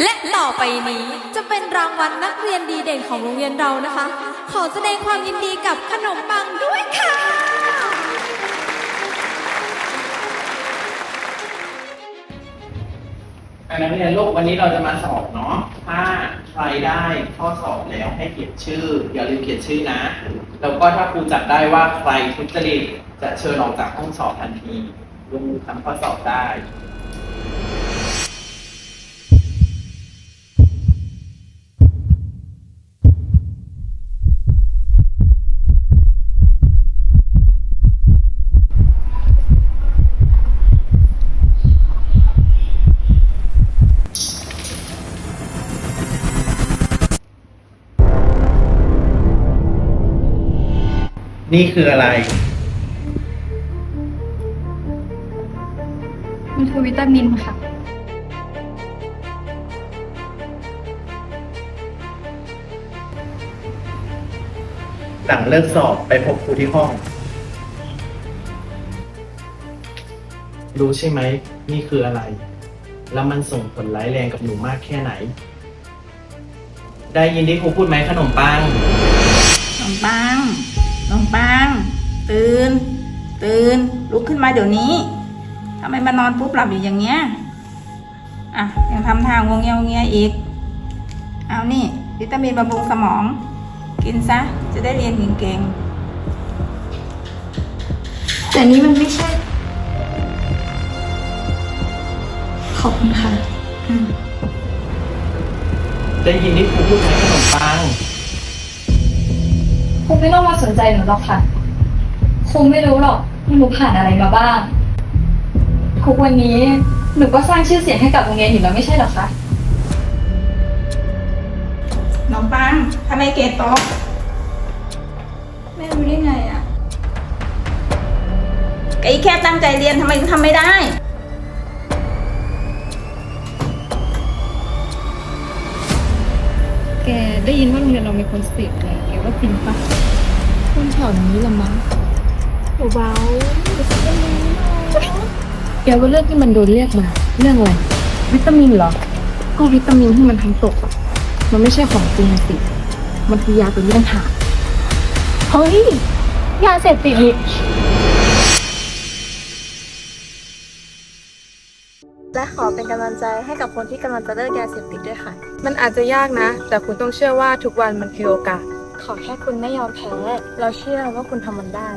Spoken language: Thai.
และต่อไปนี้จะเป็นรางวัลนักเรียนดีเด่นของโรงเรียนเรานะคะ ขอแสดงความยินดีกับขนมปังด้วยค่ะอันนั้นเรียนลูกวันนี้เราจะมาสอบเนาะถ้าใครได้ข้อสอบแล้วให้เขียนชื่อ อย่าลืมเขียนชื่อนะ แล้วก็ถ้าครูจับได้ว่าใครทุจริตจะเชิญออกจากห้องสอบทันทีลงทำข้อสอบได้ นี่คืออะไร มันคือวิตามินค่ะ หลังเลิกสอบไปพบครูที่ห้อง รู้ใช่ไหม นี่คืออะไร แล้วมันส่งผลร้ายแรงกับหนูมากแค่ไหน ได้ยินที่ครูพูดไหมขนมปัง ขนมปัง ขนมปัง ตื่น ตื่น ลุกขึ้นมาเดี๋ยวนี้ทำไมมานอนปุ๊บหลับอยู่อย่างเงี้ย อะ ยังทำทางงงเงียงเงียอีก เอานี่ วิตามินบำรุงสมอง กินซะ จะได้เรียนเก่งแต่นี้มันไม่ใช่ ขอบคุณค่ะๆอืมได้ยินที่ครูพูดไหมขนมปัง ครูไม่ต้องมาสนใจหนูหรอกค่ะครูไม่รู้หรอกว่าหนูผ่านอะไรมาบ้าง ทุกวันนี้หนูก็สร้างชื่อเสียงให้กับโรงเรียนอยู่แล้วไม่ใช่เหรอคะขนมปังทำไมเกรดตกแม่รู้ได้ไงอะไอ้แค่ตั้งใจเรียนทำไมถึงทำไม่ได้ ได้ยินว่าโรงเรียนเรามีคนเสพอะไรแกว่าจริงปะคนแถวนี้ละมั้งเบาๆแกว่าเรื่องที่มันโดนเรียกมา เรื่องอะไรวิตามินเหรอ ก็วิตามินที่มันทำตกอะมันไม่ใช่ของจริงสิ มันคือยาตัวนี้ต่างหากเฮ้ยยาเสพติดนี่ และขอเป็นกำลังใจให้กับคนที่กำลังจะเลิกยาเสพติดด้วยค่ะ มันอาจจะยากนะ แต่คุณต้องเชื่อว่าทุกวันมันคือโอกาส ขอแค่คุณไม่ยอมแพ้ เราเชื่อว่าคุณทำมันได้